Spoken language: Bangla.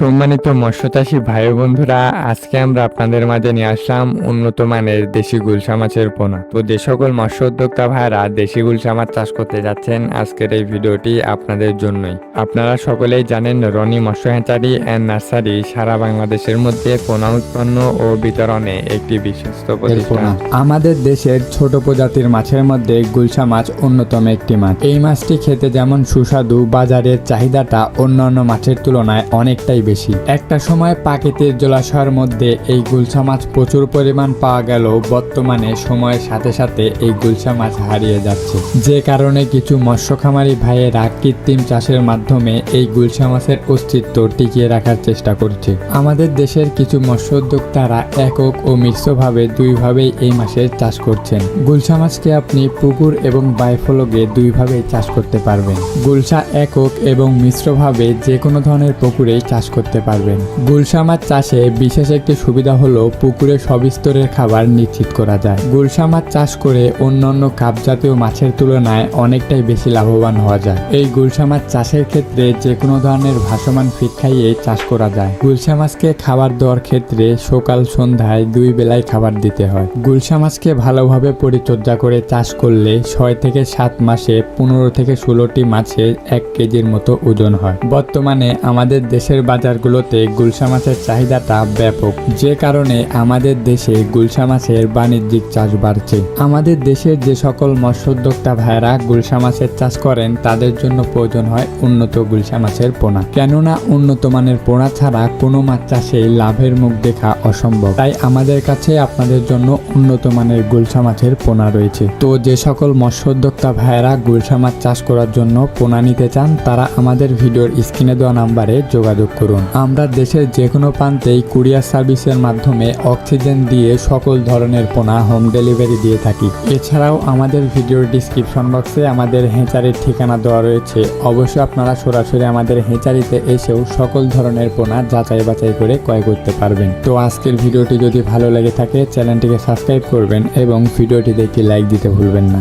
সম্মানিত মৎস্যচাষী ভাই বন্ধুরা আজকে আমরা আপনাদের মাঝে নিয়ে আসলাম উন্নত মানের দেশি গুলশা মাছের পোনা। তো যে সকল মৎস্য উদ্যোক্তা ভাইরা দেশি গুলশা মাছ চাষ করতে যাচ্ছেন আজকের এই ভিডিওটি আপনাদের জন্যই। আপনারা সকলেই জানেন রনি মৎস্য হ্যাচারি অ্যান্ড নার্সারি সারা বাংলাদেশের মধ্যে পোনা উৎপন্ন ও বিতরণে একটি বিশ্বস্ত প্রতিষ্ঠান। আমাদের দেশের ছোট প্রজাতির মাছের মধ্যে গুলশা মাছ অন্যতম একটি মাছ। এই মাছটি খেতে যেমন সুস্বাদু বাজারের চাহিদাটা অন্যান্য মাছের তুলনায় অনেকটাই বেশি। একটা সময় প্রাকৃতিক জলাশয়ের মধ্যে এই গুলশা মাছ প্রচুর পরিমাণ পাওয়া গেল। বর্তমানে সময়ের সাথে সাথে এই গুলশা মাছ হারিয়ে যাচ্ছে। যে কারণে কিছু মৎস্য খামারি ভাইয়েরা কৃত্রিম চাষের মাধ্যমে এই গুলশা মাছের অস্তিত্ব টিকিয়ে রাখার চেষ্টা করছে। আমাদের দেশের কিছু মৎস্য উদ্যোক্তারা একক ও মিশ্রভাবে দুইভাবেই এই মাছের চাষ করছেন। গুলশা মাছকে আপনি পুকুর এবং বাইফলগে দুইভাবেই চাষ করতে পারবেন। গুলশা একক এবং মিশ্রভাবে যে কোনো ধরনের পুকুরেই চাষ করতে পারবেন। গুলশা মাছ চাষে বিশেষ একটি সুবিধা হলো পুকুরে সব স্তরের খাবার নিশ্চিত করা যায়। গুলশা মাছ চাষ করে অন্যান্য কাপ জাতীয় মাছের তুলনায় অনেকটাই বেশি লাভবান হওয়া যায়। এই গুলশা মাছ চাষের ক্ষেত্রে যে কোনো ধরনের ভাসমান ফিট খাইয়ে চাষ করা যায়। গুলশা মাছকে খাবার দেওয়ার ক্ষেত্রে সকাল, সন্ধ্যায় দুই বেলায় খাবার দিতে হয়। গুলশা মাছকে ভালোভাবে পরিচর্যা করে চাষ করলে ছয় থেকে সাত মাসে পনেরো থেকে ষোলোটি মাছে এক কেজির মতো ওজন হয়। বর্তমানে আমাদের দেশের বাজারগুলোতে গুলশা মাছের চাহিদাটা ব্যাপক। যে কারণে আমাদের দেশে গুলশা মাছের বাণিজ্যিক চাষ বাড়ছে। আমাদের দেশের যে সকল মৎস্যোদ্যোক্তা ভাইরা গুলশা মাছের চাষ করেন, তাদের জন্য প্রয়োজন হয় উন্নত গুলশা মাছের পোনা। কেননা উন্নত মানের পোনা ছাড়া কোনো মাছ চাষে লাভের মুখ দেখা অসম্ভব। তাই আমাদের কাছে আপনাদের জন্য উন্নত মানের গুলশা মাছের পোনা রয়েছে। তো যে সকল মৎস্যোদ্যোক্তা ভাইয়েরা গুলশা মাছ চাষ করার জন্য পোনা নিতে চান, তারা আমাদের ভিডিওর স্ক্রিনে দেওয়া নাম্বারে যোগাযোগ করুন। আমরা দেশের যে কোনো প্রান্তেই কুরিয়ার সার্ভিসের মাধ্যমে অক্সিজেন দিয়ে সকল ধরনের পোনা হোম ডেলিভারি দিয়ে থাকি। এছাড়াও আমাদের ভিডিওর ডিসক্রিপশন বক্সে আমাদের হেঁচারির ঠিকানা দেওয়া রয়েছে। অবশ্যই আপনারা সরাসরি আমাদের হেঁচারিতে এসেও সকল ধরনের পোনা যাচাই বাছাই করে ক্রয় করতে পারবেন। তো আজকের ভিডিওটি যদি ভালো লেগে থাকে, চ্যানেলটিকে সাবস্ক্রাইব করবেন এবং ভিডিওটিতে একটি লাইক দিতে ভুলবেন না।